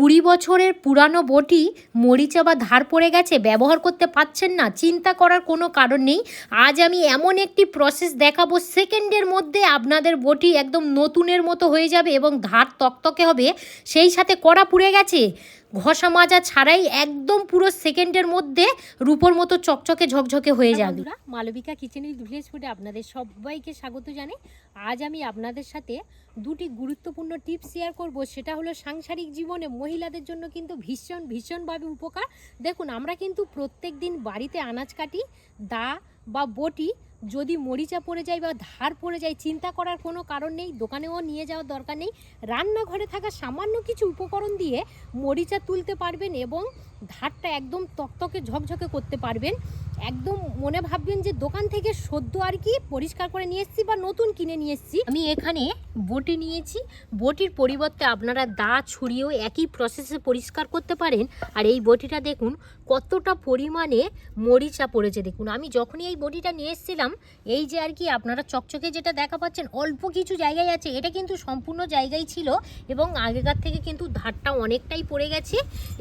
কুড়ি বছরের পুরানো বটি মরিচা বা ধার পড়ে গেছে, ব্যবহার করতে পারছেন না। চিন্তা করার কোনো কারণ নেই। আজ আমি এমন একটি প্রসেস দেখাবো সেকেন্ডের মধ্যে আপনাদের বটি একদম নতুনের মতো হয়ে যাবে এবং ধার তকতকে হবে। সেই সাথে কড়া পুড়ে গেছে। ঘষা মাজা ছাড়াই একদম পুরো সেকেন্ডের মধ্যে রূপোর মতো চকচকে ঝকঝকে হয়ে যাবে। মালবিকা কিচেনের ভিলেজ ফুডে আপনাদের সবাইকে স্বাগত জানাই। আজ আমি আপনাদের সাথে দুটি গুরুত্বপূর্ণ টিপস শেয়ার করব। সেটা হলো সাংসারিক জীবনে মহিলাদের জন্য কিন্তু ভীষণ ভীষণভাবে উপকার। দেখুন আমরা কিন্তু প্রত্যেক দিন বাড়িতে আনাজ কাটি দা বা বটি যদি মরিচা পড়ে যায় বা ধার পড়ে যায়, চিন্তা করার কোনো কারণ নেই, দোকানেও নিয়ে যাওয়ার দরকার নেই। রান্নাঘরে থাকা সামান্য কিছু উপকরণ দিয়ে মরিচা তুলতে পারবেন এবং ধারটা একদম তকতকে ঝকঝকে করতে পারবেন। একদম মনে ভাববেন যে দোকান থেকে সদ্য আর কি পরিষ্কার করে নিয়ে এসেছি বা নতুন কিনে নিয়ে এসেছি। আমি এখানে বটি নিয়েছি। বটির পরিবর্তে আপনারা দা ছুরিয়েও একই প্রসেসে পরিষ্কার করতে পারেন। আর এই বটিটা দেখুন, কতটা পরিমাণে মরিচা পড়েছে। দেখুন, আমি যখনই এই বটিটা নিয়ে এসেছিলাম, এই যে আর কি আপনারা চকচকে যেটা দেখা পাচ্ছেন, অল্প কিছু জায়গায় আছে। এটা কিন্তু সম্পূর্ণ জায়গায় ছিল এবং আগেকার থেকে কিন্তু ধারটা অনেকটাই পড়ে গেছে।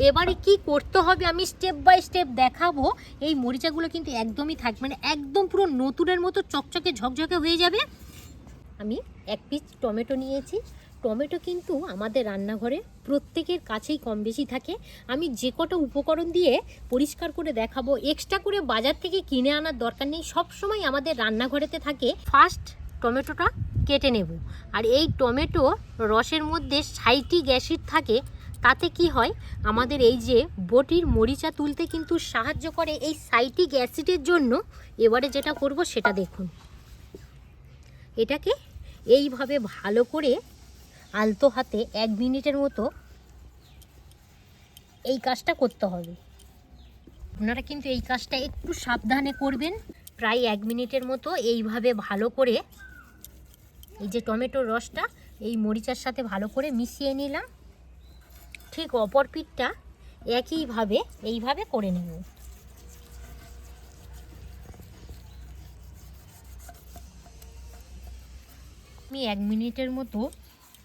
এবারে কি করতে হবে আমি স্টেপ বাই স্টেপ দেখাবো। এই মরিচাগুলো কিন্তু একদমই থাকবে মানে একদম পুরো নতুনের মতো চকচকে ঝকঝকে হয়ে যাবে। আমি এক পিস টমেটো নিয়েছি। টমেটো কিন্তু আমাদের রান্নাঘরে প্রত্যেকের কাছেই কম বেশি থাকে। আমি যে কটা উপকরণ দিয়ে পরিষ্কার করে দেখাবো এক্সট্রা করে বাজার থেকে কিনে আনার দরকার নেই সব সময় আমাদের রান্নাঘরেতে থাকে। ফার্স্ট টমেটোটা কেটে নেব। আর এই টমেটো রসের মধ্যে সাইট্রিক অ্যাসিড থাকে তাতে কি হয়? আমাদের এই যে বটির মরিচা তুলতে কিন্তু সাহায্য করে এই সাইটিক অ্যাসিডের জন্য, এবারে যেটা করব সেটা দেখুন। এটাকে এইভাবে ভালো করে আলতো হাতে এক মিনিটের মতো এই কাজটা করতে হবে। আপনারা কিন্তু এই কাজটা একটু সাবধানে করবেন। প্রায় এক মিনিটের মতো এইভাবে ভালো করে এই যে টমেটোর রসটা এই মরিচার সাথে ভালো করে মিশিয়ে নিলাম। ঠিক অপর পিঠটা একইভাবে এইভাবে করে নেব। আমি এক মিনিটের মতো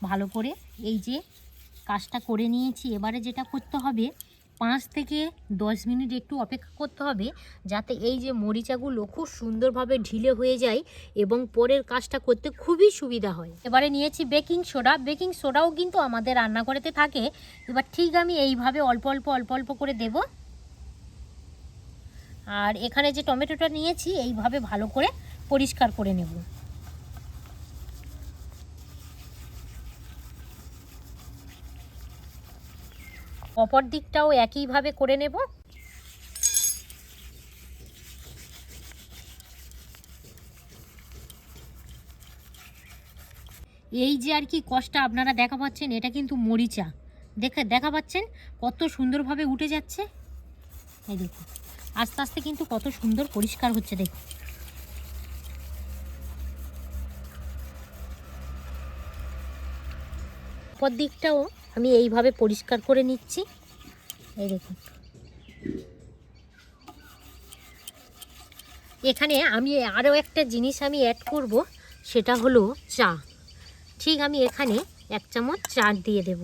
ভালো করে এই যে কাজটা করে নিয়েছি। এবারে যেটা করতে হবে পাঁচ থেকে দশ মিনিট একটু অপেক্ষা করতে হবে যাতে এই যে মরিচাগুলো খুব সুন্দরভাবে ঢিলে হয়ে যায় এবং পরের কাজটা করতে খুবই সুবিধা হয়। এবারে নিয়েছি বেকিং সোডা। বেকিং সোডাও কিন্তু আমাদের রান্নাঘরেতে থাকে। এবার ঠিক আমি এইভাবে অল্প অল্প অল্প অল্প করে দেব। আর এখানে যে টমেটোটা নিয়েছি, এইভাবে ভালো করে পরিষ্কার করে নেব। অপর দিকটাও একইভাবে করে নেব। এই যে আর কি কষ্টটা আপনারা দেখা পাচ্ছেন, এটা কিন্তু মরিচা। দেখে দেখা পাচ্ছেন কত সুন্দরভাবে উঠে যাচ্ছে? এই দেখুন, আস্তে আস্তে কিন্তু কত সুন্দর পরিষ্কার হচ্ছে, দেখুন। অপর দিকটাও আমি এইভাবে পরিষ্কার করে নিচ্ছি। এই দেখুন। এখানে আমি আরও একটা জিনিস আমি অ্যাড করব, সেটা হলো চা। ঠিক আমি এখানে এক চামচ চা দিয়ে দেব।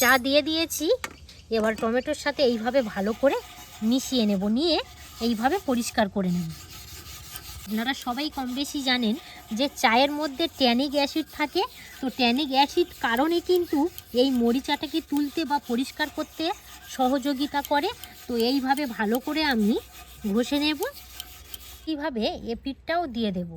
চা দিয়ে দিয়েছি, এবার টমেটোর সাথে এইভাবে ভালো করে মিশিয়ে নেব, নিয়ে এইভাবে পরিষ্কার করে নেব। আপনারা সবাই কম বেশি জানেন যে চায়ের মধ্যে ট্যানিক অ্যাসিড থাকে, তো ট্যানিক অ্যাসিড কারণে কিন্তু এই মরিচাটাকে তুলতে বা পরিষ্কার করতে সহযোগিতা করে। তো এইভাবে ভালো করে আমি ঘষে নেব। কীভাবে এ পিঠটাও দিয়ে দেব।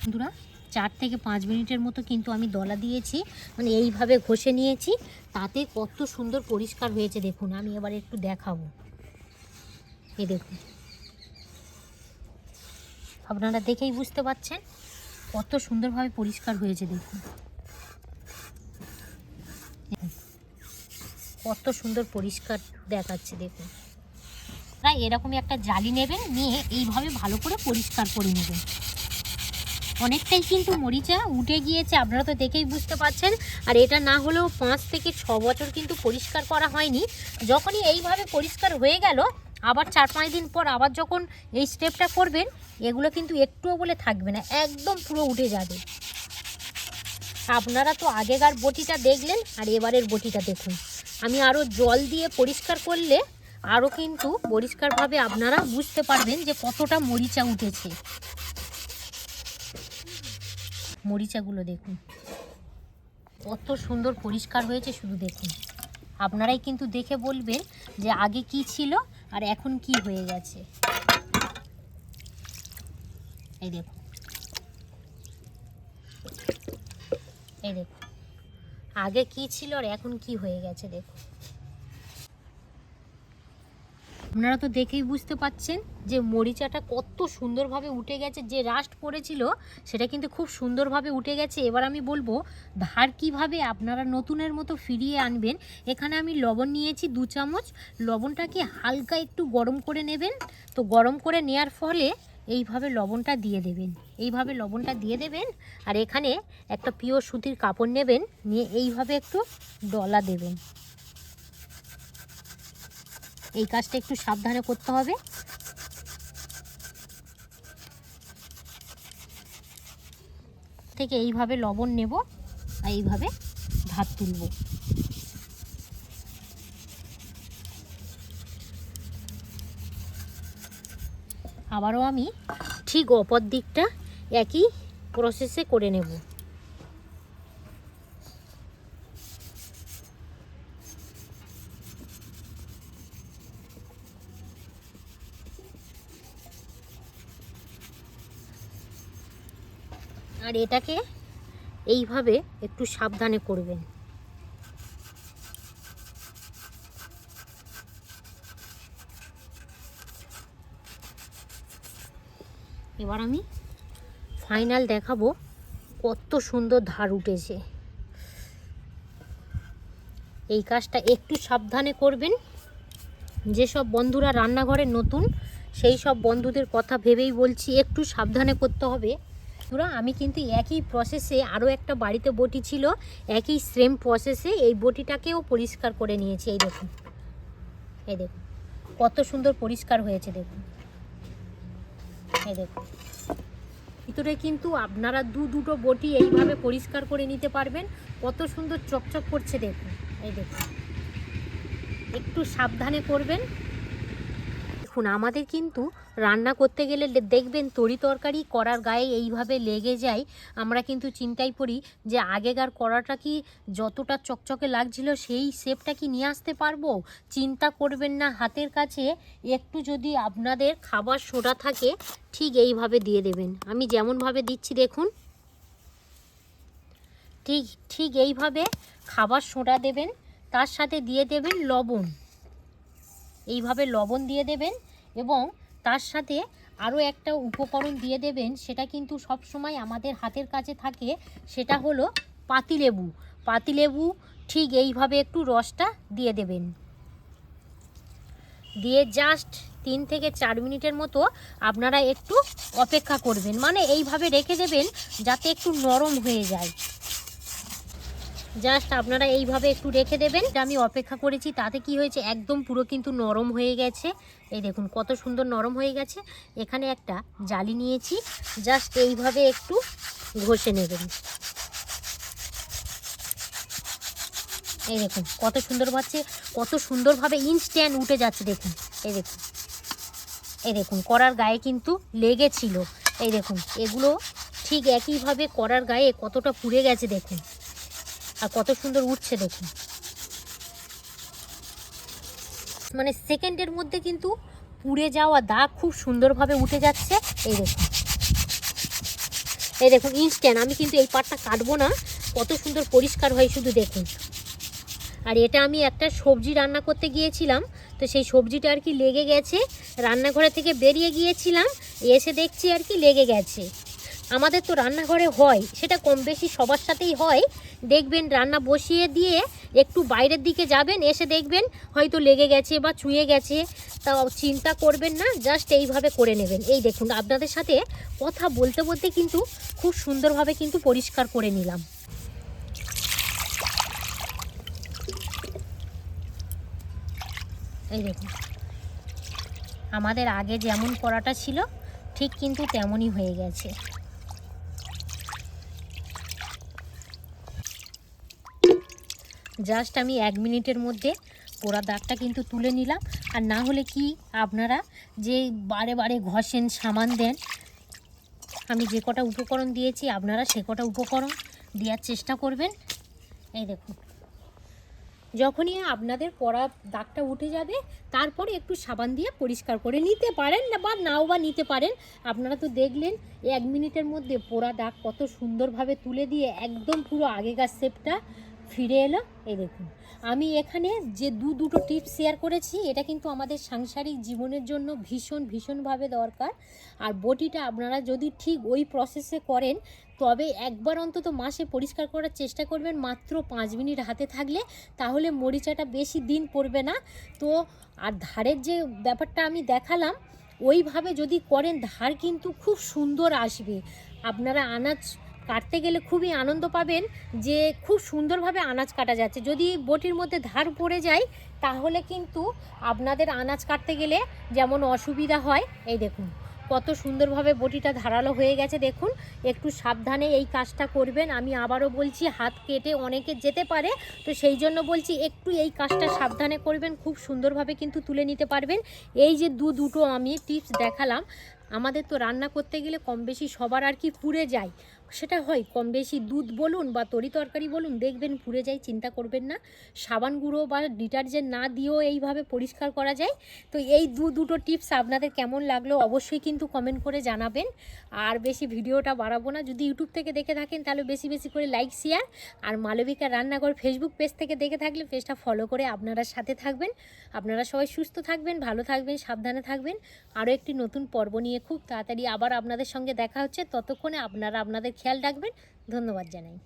বন্ধুরা চার থেকে পাঁচ মিনিটের মতো কিন্তু আমি দলা দিয়েছি মানে এইভাবে ঘষে নিয়েছি, তাতে কত সুন্দর পরিষ্কার হয়েছে দেখুন, আমি এবার একটু দেখাবো। এই দেখুন। আপনারা দেখেই বুঝতে পারছেন কত সুন্দরভাবে পরিষ্কার হয়েছে দেখুন। কত সুন্দর পরিষ্কার দেখাচ্ছে দেখুন। তাই এরকমই একটা জালি নেবেন, নিয়ে এইভাবে ভালো করে পরিষ্কার করে নেবেন। অনেকটাই কিন্তু মরিচা উঠে গিয়েছে, আপনারা তো দেখেই বুঝতে পারছেন আর এটা না হলেও পাঁচ থেকে ছ বছর কিন্তু পরিষ্কার করা হয়নি। যখনই এইভাবে পরিষ্কার হয়ে গেল, আবার চার পাঁচ দিন পর আবার যখন এই স্টেপটা করবেন, এগুলো কিন্তু একটুও বলে থাকবে না, একদম পুরো উঠে যাবে। আপনারা তো আগেকার বটিটা দেখলেন, আর এবারের বটিটা দেখুন। আমি আরও জল দিয়ে পরিষ্কার করলে আরও কিন্তু পরিষ্কারভাবে আপনারা বুঝতে পারবেন যে কতটা মরিচা উঠেছে। মরিচাগুলো দেখুন। কত সুন্দর পরিষ্কার হয়েছে শুধু দেখুন। আপনারাই কিন্তু দেখে বলবেন যে আগে কি ছিল আর এখন কি হয়ে গেছে। এই দেখুন। এই দেখুন। আগে কি ছিল আর এখন কি হয়ে গেছে দেখুন। আপনারা তো দেখেই বুঝতে পাচ্ছেন যে মরিচাটা কত সুন্দরভাবে উঠে গেছে, যে রাস্ট পড়েছিল সেটা কিন্তু খুব সুন্দরভাবে উঠে গেছে। এবার আমি বলব, ধার কীভাবে আপনারা নতুনের মতো ফিরিয়ে আনবেন? এখানে আমি লবণ নিয়েছি দু চামচ। লবণটাকে হালকা একটু গরম করে নেবেন। তো গরম করে নেওয়ার ফলে এইভাবে লবণটা দিয়ে দেবেন। এইভাবে লবণটা দিয়ে দেবেন আর এখানে একটা পিওর সুতির কাপড় নেবেন। নিয়ে এইভাবে একটু ডলা দেবেন। এই কাজটা একটু সাবধানে করতে হবে। থেকে এইভাবে লবণ নেব আর এইভাবে ভাত তুলব। আবারও আমি ঠিক অপর দিকটা একই প্রসেসে করে নেব। আর এটাকে এইভাবে একটু সাবধানে করবেন। এবার আমি ফাইনাল দেখাবো কত সুন্দর ধার উঠেছে। এই কাজটা একটু সাবধানে করবেন। যেসব বন্ধুরা রান্নাঘরে নতুন, সেই সব বন্ধুদের কথা ভেবেই বলছি, একটু সাবধানে করতে হবে। বন্ধুরা, আমি কিন্তু একই প্রসেসে আরও একটা বাড়িতে বটি ছিল, একই সেম প্রসেসে এই বটিটাকেও পরিষ্কার করে নিয়েছি, এই দেখুন। এই দেখুন, কত সুন্দর পরিষ্কার হয়েছে, দেখুন। এই দেখুন। ভিতরে কিন্তু আপনারা দু দুটো বটি এইভাবে পরিষ্কার করে নিতে পারবেন, কত সুন্দর চকচক করছে, দেখুন। এই দেখুন। একটু সাবধানে করবেন দেখুন, আমাদের কিন্তু রান্না করতে গেলে দেখবেন তরি তরকারি করার গায়ে এইভাবে লেগে যায়। আমরা কিন্তু চিন্তায় পড়ি যে আগেকার কড়াটা কি যতটা চকচকে লাগছিল সেই শেপটা কি নিয়ে আসতে পারব? চিন্তা করবেন না, হাতের কাছে একটু যদি আপনাদের খাবার সোডা থাকে, ঠিক এইভাবে দিয়ে দেবেন। আমি যেমনভাবে দিচ্ছি, দেখুন। ঠিক ঠিক এইভাবে খাবার সোডা দেবেন, তার সাথে দিয়ে দেবেন লবণ। এইভাবে লবণ দিয়ে দেবেন। এবং তার সাথে আরও একটা উপকরণ দিয়ে দেবেন, সেটা কিন্তু সব সময় আমাদের হাতের কাছে থাকে, সেটা হলো পাতিলেবু। পাতিলেবু ঠিক এইভাবে একটু রসটা দিয়ে দেবেন। দিয়ে জাস্ট তিন থেকে চার মিনিটের মতো আপনারা একটু অপেক্ষা করবেন। মানে এইভাবে রেখে দেবেন যাতে একটু নরম হয়ে যায়। জাস্ট আপনারা এইভাবে একটু রেখে দেবেন। আমি অপেক্ষা করেছি, তাতে কি হয়েছে? একদম পুরো কিন্তু নরম হয়ে গেছে। এই দেখুন, কত সুন্দর নরম হয়ে গেছে। এখানে একটা জালি নিয়েছি। জাস্ট এইভাবে একটু ঘষে নেবেন। এই দেখুন, কত সুন্দর পাচ্ছে কত সুন্দরভাবে ইনস্ট্যান্ট উঠে যাচ্ছে, দেখুন। এই দেখুন। এই দেখুন, করার গায়ে কিন্তু লেগেছিল। এই দেখুন, এগুলো ঠিক একইভাবে করার গায়ে কতটা পুড়ে গেছে, দেখুন। আর কত সুন্দর উঠছে দেখুন। মানে সেকেন্ডের মধ্যে কিন্তু পুড়ে যাওয়া দাগ খুব সুন্দরভাবে উঠে যাচ্ছে। এই দেখুন। এই দেখুন ইনস্ট্যান্ট আমি কিন্তু এই পাটটা কাটবো না। কত সুন্দর পরিষ্কার হয় শুধু দেখুন। আর এটা আমি একটা সবজি রান্না করতে গিয়েছিলাম, তো সেই সবজিটা আর কি লেগে গেছে। রান্নাঘরে থেকে বেরিয়ে গিয়েছিলাম, এসে দেখছি আর কি লেগে গেছে। আমাদের তো রান্নাঘরে হয়, সেটা কম বেশি সবার সাথেই হয়। দেখবেন রান্না বসিয়ে দিয়ে একটু বাইরের দিকে যাবেন, এসে দেখবেন হয়তো লেগে গেছে বা চুয়ে গেছে তা চিন্তা করবেন না জাস্ট এইভাবে করে নেবেন। এই দেখুন, আপনাদের সাথে কথা বলতে বলতে কিন্তু খুব সুন্দরভাবে কিন্তু পরিষ্কার করে নিলাম। এই দেখুন, আমাদের আগে যেমন করাটা ছিল, ঠিক কিন্তু তেমনই হয়ে গেছে। জাস্ট আমি এক মিনিটের মধ্যে পোড়া দাগটা কিন্তু তুলে নিলাম। আর না হলে কি আপনারা যে বারে বারে ঘষেন, সামান দেন, আমি যে কটা উপকরণ দিয়েছি, আপনারা সে কটা উপকরণ দেওয়ার চেষ্টা করবেন। এই দেখুন। যখনই আপনাদের পড়া দাগটা উঠে যাবে, তারপরে একটু সাবান দিয়ে পরিষ্কার করে নিতে পারেন না বা নাও বা নিতে পারেন। আপনারা তো দেখলেন, এক মিনিটের মধ্যে পোড়া দাগ কত সুন্দরভাবে তুলে দিয়ে একদম পুরো আগেকার শেপটা ফিরে এলো, এই দেখুন। আমি এখানে যে দু দুটো টিপস শেয়ার করেছি, এটা কিন্তু আমাদের সাংসারিক জীবনের জন্য ভীষণ, ভীষণভাবে দরকার। আর বটিটা আপনারা যদি ঠিক ওই প্রসেসে করেন, তবে একবার অন্তত মাসে পরিষ্কার করার চেষ্টা করবেন, মাত্র পাঁচ মিনিট হাতে থাকলে, তাহলে মরিচাটা বেশি দিন পড়বে না। তো, আর ধারের যে ব্যাপারটা আমি দেখালাম, ওইভাবে যদি করেন, ধার কিন্তু খুব সুন্দর আসবে। আপনারা আনাজ কাটতে গেলে খুবই আনন্দ পাবেন যে খুব সুন্দরভাবে আনাজ কাটা যাচ্ছে। যদি বটির মধ্যে ধার পড়ে যায়, তাহলে কিন্তু আপনাদের আনাজ কাটতে গেলে যেমন অসুবিধা হয়। এই দেখুন, কত সুন্দরভাবে বটিটা ধারালো হয়ে গেছে। দেখুন, একটু সাবধানে এই কাজটা করবেন। আমি আবারও বলছি, হাত কেটে অনেকে যেতে পারে, তো সেই জন্য বলছি, একটু এই কাজটা সাবধানে করবেন। খুব সুন্দরভাবে কিন্তু তুলে নিতে পারবেন। এই যে দু দুটো আমি টিপস দেখালাম। আমাদের তো রান্না করতে গেলে কম বেশি সবার আর কি পুড়ে যায়। সেটা হয়, কম বেশি দুধ বলুন বা তরি তরকারি বলুন, দেখবেন পুড়ে যায়, চিন্তা করবেন না। সাবান গুঁড়ো বা ডিটারজেন্ট না দিয়েও এইভাবে পরিষ্কার করা যায়। তো এই দু, দুটো টিপস আপনাদের কেমন লাগল অবশ্যই কিন্তু কমেন্ট করে জানাবেন। আর বেশি ভিডিওটা বাড়াবো না, যদি ইউটিউব থেকে দেখে থাকেন তাহলে বেশি বেশি করে লাইক, শেয়ার আর মালবিকা রান্নাঘর ফেসবুক পেজ থেকে দেখে থাকলে পেজটা ফলো করে আপনারা সাথে থাকবেন। আপনারা সবাই সুস্থ থাকবেন, ভালো থাকবেন, সাবধানে থাকবেন। আরও একটি নতুন পর্ব নিয়ে খুব তাড়াতাড়ি আবার আপনাদের সঙ্গে দেখা হচ্ছে। ততক্ষণে আপনারা আপনাদের খেয়াল রাখবেন। ধন্যবাদ জানাই।